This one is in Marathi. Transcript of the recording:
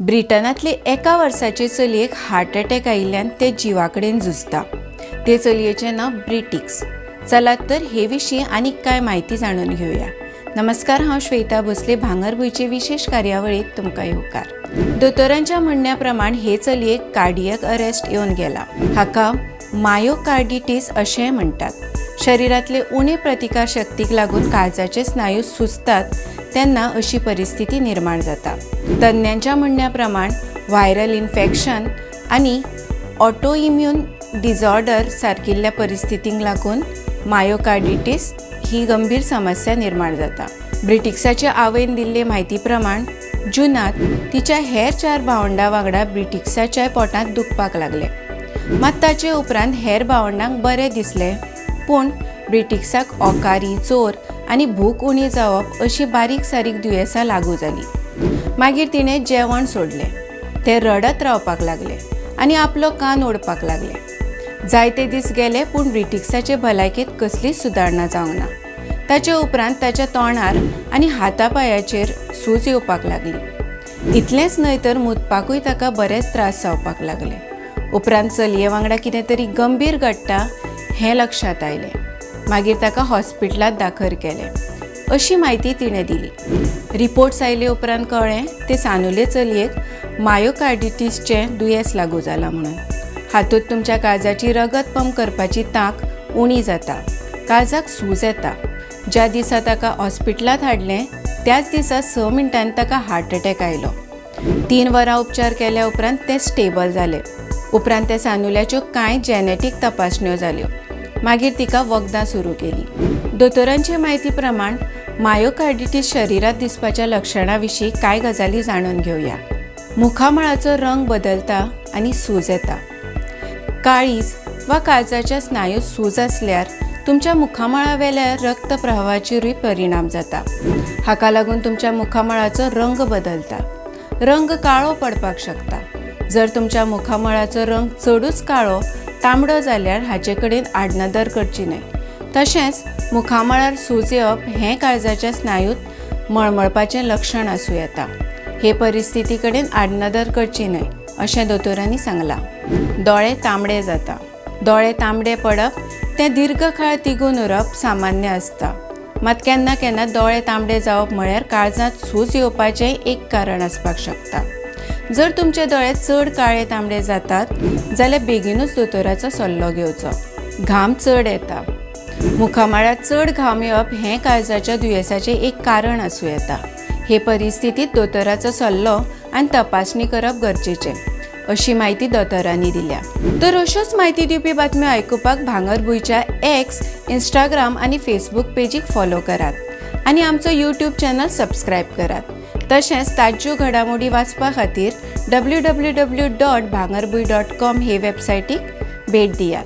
ब्रिटनांतले एका वर्साचे चलयेक हार्ट अटॅक आयिल्ल्यान ते जिवा कडेन झुजता. ते चलयेचें नांव ब्रिटिक्स. चलात तर हे विशीं आनीक कांय म्हायती जाणून घेवया नमस्कार हांव श्वेता भोसले भांगरभूंयचे विशेष कार्यावळीत तुमकां येवकार. दोतोरांच्या म्हणण्या प्रमाण हे चलयेक कार्डियक अरेस्ट येवन गेला. हाका मायोकार्डिटीस अशेंय म्हणटात शरिरांतले उणे प्रतिकार शक्तीक लागून काळजाचे स्नायू सुचतात तेन्ना अशी परिस्थिती निर्माण जाता. तज्ञांच्या म्हणण्या प्रमाण व्हायरल इन्फेक्शन आनी ऑटोइम्यून डिझॉर्डर सारकिल्ल्या परिस्थितींक लागून मायोकार्डिटीस ही गंभीर समस्या निर्माण जाता. ब्रिटिक्साचे आवयन दिल्ले म्हायती प्रमाण जुनांत तिच्या हेर चार भावंडां वांगडा ब्रिटिक्साच्या पोटांत दुखपाक लागले. मात ताचे उपरांत हेर भावंडांक बरें दिसलें. पूण ब्रिटिक्साक ओकारी चोर आनी भूक उणी जावप अशी बारीक सारीक दुयेंसां लागू जालीं. मागीर तिणें जेवण सोडलें. ते रडत रावपाक लागले आनी आपलो कान ओडपाक लागले. जायते दीस गेले पूण ब्रिटिक्साचे भलायकेंत कसलीच सुदारणा जावंक ना. ताचे उपरांत ताच्या तोंडार आनी हातापायाचेर सूज येवपाक लागली. इतलेंच न्हय तर मुतपाकूय ताका बरेच त्रास जावपाक लागले. उपरांत चलये वांगडा कितें तरी गंभीर घडटा हें लक्षांत आयलें. मागीर ताका हॉस्पिटलांत दाखल केलें. अशी म्हायती तिणें दिली. रिपोर्ट्स आयले उपरांत कळ्ळें ते सानुले चलयेक मायोकार्डिटीसचें दुयेंस लागू जाला म्हणून. हातूंत तुमच्या काळजाची रगत पंप करपाची तांक उणी जाता. काळजाक सूज येता. ज्या दिसा ताका हॉस्पिटलांत हाडलें त्याच दिसा स मिनटांनी ताका हार्ट अटॅक आयलो. तीन वरां उपचार केल्या उपरांत ते स्टेबल जाले. उपरांत ते सानुल्याच्यो कांय जेनेटीक तपासण्यो जाल्यो. मागीर तिका वखदां सुरू केली. दोतोरांचे म्हायती प्रमाण मायोकार्डिटीस शरिरात दिसपाच्या लक्षणां विशीं कांय गजाली जाणून घेवया मुखामळाचो रंग बदलता आनी सूज येता. काळीज वा काळजाच्या स्नायूत सूज आसल्यार तुमच्या मुखामळावेल्या रक्त प्रवाहाचेरूय परिणाम जाता. हाका लागून तुमच्या मुखामळाचो रंग बदलता. रंग काळो पडपाक शकता. जर तुमच्या मुखामळाचो रंग चडूच काळो तांबडो जाल्यार हाचे कडेन आडनदर करची न्हय तशेंच मुखामळार सूज येवप हें काळजाच्या स्नायूत मळमळपाचें लक्षण आसूं येता हे परिस्थिती कडेन आडनदर करची न्हय अशें दोतोरांनी सांगलां. दोळे तांबडे जाता दोळे तांबडे पडप तें दीर्घ काळ तिगून उरप सामान्य आसता मात केन्ना केन्ना दोळे तांबडे जावप म्हळ्यार काळजांत सूज येवपाचें एक कारण आसपाक शकता जर तुमचे दोळे चड काळे तांबडे जातात जाल्यार बेगीनूच दोतोराचो सल्लो घेवचो. घाम चड येता. मुखामळात चड घाम येवप हें काळजाच्या दुयेंसाचें एक कारण आसूं येता. हे परिस्थितीत दोतोराचो सल्लो आनी तपासणी करप गरजेचें अशी म्हायती दोतोरांनी दिल्या. तर अश्योच म्हायती दिवपी बातम्यो आयकुपाक भांगरभुंयच्या एक्स इंस्टाग्राम आनी फेसबूक पेजीक फॉलो करात. आनी आमचो यूट्यूब चॅनल सबस्क्रायब करात. तशेंच ताज्यो घडामोडी वाचपा खातीर W W W dot Bhangarbhuin dot com हे वेबसायटीक भेट दियात.